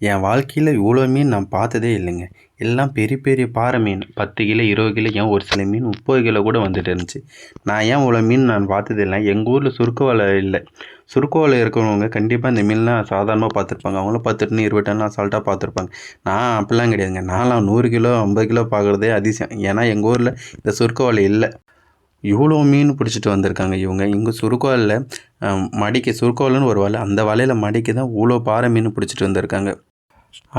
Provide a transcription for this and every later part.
என் வாழ்க்கையில் இவ்வளோ மீன் நான் பார்த்ததே இல்லைங்க. எல்லாம் பெரிய பெரிய பாறை மீன். பத்து கிலோ இருபது கிலோ ஏன் ஒரு சில மீன் முப்பது கிலோ கூட வந்துட்டு இருந்துச்சு. நான் ஏன் இவ்வளோ மீன் நான் பார்த்தது இல்லை? எங்கள் ஊரில் சுருக்க வலை இல்லை. சுருக்க வலை இருக்கிறவங்க கண்டிப்பாக இந்த மீன்லாம் சாதாரணமாக பார்த்துருப்பாங்க. அவங்களும் பத்து டன் இருபது டன் அசால்ட்டாக பார்த்துருப்பாங்க. நான் அப்படிலாம் கிடையாதுங்க. நான்லாம் நூறு கிலோ ஐம்பது கிலோ பார்க்குறதே அதிசயம். ஏன்னா எங்கள் ஊரில் இந்த சுருக்க வலை இல்லை. இவ்வளோ மீன் பிடிச்சிட்டு வந்திருக்காங்க இவங்க. இங்கே சுருக்கோலில் மடிக்கு சுருக்கோலன்னு ஒரு வலை அந்த வலையில் மடிக்கு தான் இவ்வளோ பாறை மீன் பிடிச்சிட்டு வந்திருக்காங்க.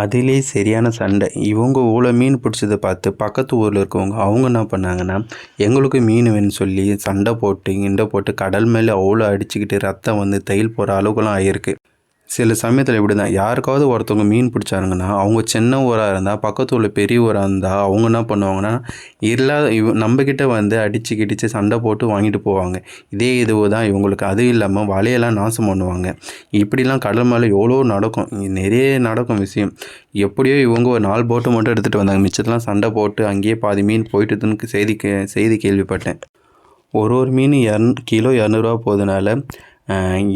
அதிலே சரியான சண்டை. இவங்க இவ்வளோ மீன் பிடிச்சதை பார்த்து பக்கத்து ஊரில் இருக்கவங்க அவங்க என்ன பண்ணாங்கன்னா எங்களுக்கு மீன் வேணும்னு சொல்லி சண்டை போட்டு கிண்டை போட்டு கடல் மேலே அவ்வளோ அடிச்சுக்கிட்டு ரத்தம் வந்து தையல் போகிற அளவுக்குலாம் ஆகிருக்கு சில சமயத்தில் இப்படி தான் யாருக்காவது ஒருத்தவங்க மீன் பிடிச்சாருங்கன்னா அவங்க சின்ன ஊராக இருந்தால் பக்கத்து ஊரில் பெரிய ஊராக இருந்தால் அவங்க என்ன பண்ணுவாங்கன்னா இல்லாத இவ நம்மக்கிட்ட வந்து அடித்து கிடிச்சு சண்டை போட்டு வாங்கிட்டு போவாங்க. இதே இது தான் இவங்களுக்கு. அதுவும் இல்லாமல் வலையெல்லாம் நாசம் பண்ணுவாங்க. இப்படிலாம் கடல் மேலே எவ்வளோ நடக்கும். நிறைய நடக்கும் விஷயம். எப்படியோ இவங்க ஒரு நாலு போட்டு மட்டும் எடுத்துகிட்டு வந்தாங்க. மிச்சத்தெலாம் சண்டை போட்டு அங்கேயே பாதி மீன் போயிட்டுதுன்னு செய்தி கே செய்தி கேள்விப்பட்டேன். ஒரு ஒரு மீன் இரநூ கிலோ இரநூறுவா போகிறதுனால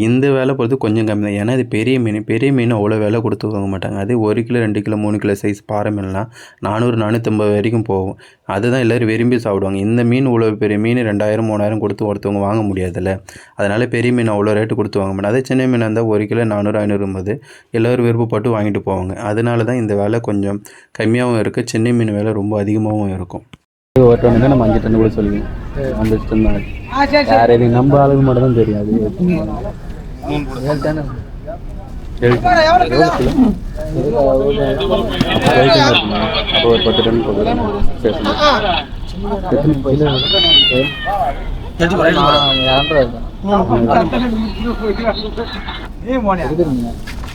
இந்த வேலை பொறுத்து கொஞ்சம் கம்மி தான். ஏன்னா இது பெரிய மீன். பெரிய மீன் அவ்வளோ விலை கொடுத்து வாங்க மாட்டாங்க. அதே ஒரு கிலோ ரெண்டு கிலோ மூணு கிலோ சைஸ் பாறை மீன்லாம் நானூறு நானூற்றம்பது வரைக்கும் போகும். அதுதான் எல்லோரும் விரும்பி சாப்பிடுவாங்க. இந்த மீன் இவ்வளோ பெரிய மீன் ரெண்டாயிரம் மூணாயிரம் கொடுத்து ஒருத்தவங்க வாங்க முடியாதுல்ல. அதனால் பெரிய மீன் அவ்வளோ ரேட்டு கொடுத்து வாங்க மாட்டாங்க. அதே சின்ன மீன் இருந்தால் ஒரு கிலோ நானூறு ஐநூறும்போது எல்லோரும் விருப்பப்பட்டு வாங்கிட்டு போவாங்க. அதனால தான் இந்த விலை கொஞ்சம் கம்மியாகவும் இருக்குது சின்ன மீன் விலை ரொம்ப அதிகமாகவும் இருக்கும். ஒரு டன் தான் நம்ம அஞ்சு டன் கூட சொல்லுவீங்க அந்த டன் தான் வேற எதுவும் நம்ம ஆளுக்கு மட்டும் தான் தெரியும் அது? அப்போ ஒரு பத்து டன் போதும்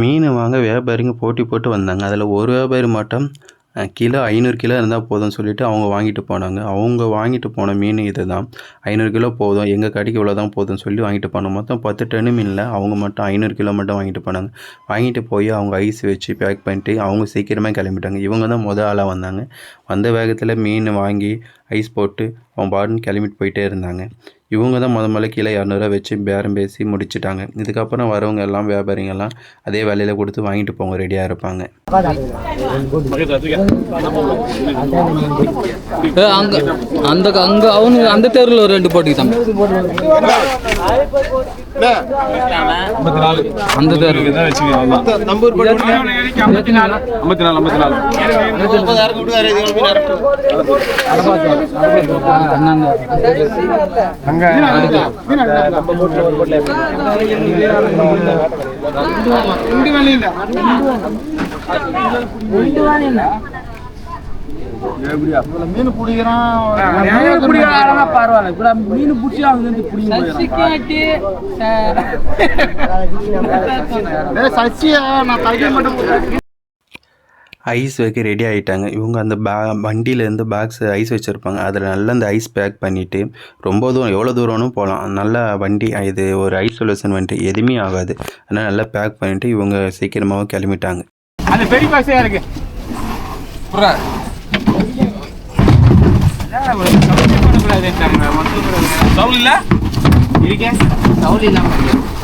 மீன் வாங்க வியாபாரிங்க போட்டி போட்டு வந்தாங்க. அதில் ஒரு வியாபாரி மட்டும் கிலோ ஐநூறு கிலோ இருந்தால் போதும்னு சொல்லிட்டு அவங்க வாங்கிட்டு போனாங்க. அவங்க வாங்கிட்டு போன மீன் இது தான் ஐநூறு கிலோ போதும். எங்கள் கடைக்கு இவ்வளோ தான் போதும்னு சொல்லி வாங்கிட்டு போனோம் மொத்தம் பத்து டன்னு மீனில் அவங்க மட்டும் ஐநூறு கிலோ மட்டும் வாங்கிட்டு போனாங்க. வாங்கிட்டு போய் அவங்க ஐஸ் வச்சு பேக் பண்ணிட்டு அவங்க சீக்கிரமாக கிளம்பிட்டாங்க. இவங்க தான் முதல் ஆளாக வந்தாங்க. வந்த வேகத்தில் மீன் வாங்கி ஐஸ் போட்டு அவங்க பாட்டுன்னு கிளம்பிட்டு போயிட்டே இருந்தாங்க. இவங்க தான் முத முதல்ல கிலோ இரநூறுவா வச்சு பேரம் பேசி முடிச்சிட்டாங்க இதுக்கப்புறம் வரவங்க எல்லாம் வியாபாரிங்கெல்லாம் அதே விலையில் கொடுத்து வாங்கிட்டு போங்க ரெடியாக இருப்பாங்க அங்கே அங்க அந்த அங்கே அவனு அந்த தெருவில் ஒரு ரெண்டு ஐஸ் வைக்க ரெடி ஆகிட்டாங்க இவங்க அந்த பே வண்டியிலேருந்து பேக்ஸ் ஐஸ் வச்சுருப்பாங்க. அதில் நல்லா அந்த ஐஸ் பேக் பண்ணிவிட்டு ரொம்ப தூரம் எவ்வளோ தூரம்னு போகலாம் நல்லா வண்டி இது ஒரு ஐஸ் சொல்யூஷன் வண்டி எதுவுமே ஆகாது. அதனால் நல்லா பேக் பண்ணிவிட்டு இவங்க சீக்கிரமாகவும் கிளம்பிட்டாங்க. அந்த பெரிய பாக்ஸே இருக்கு ಸೌಲಿಲ್ಲ ಇಲ್ಲಿಗೆ ಸೌಲಿಲ್ಲ ಕ್ಯಾಸ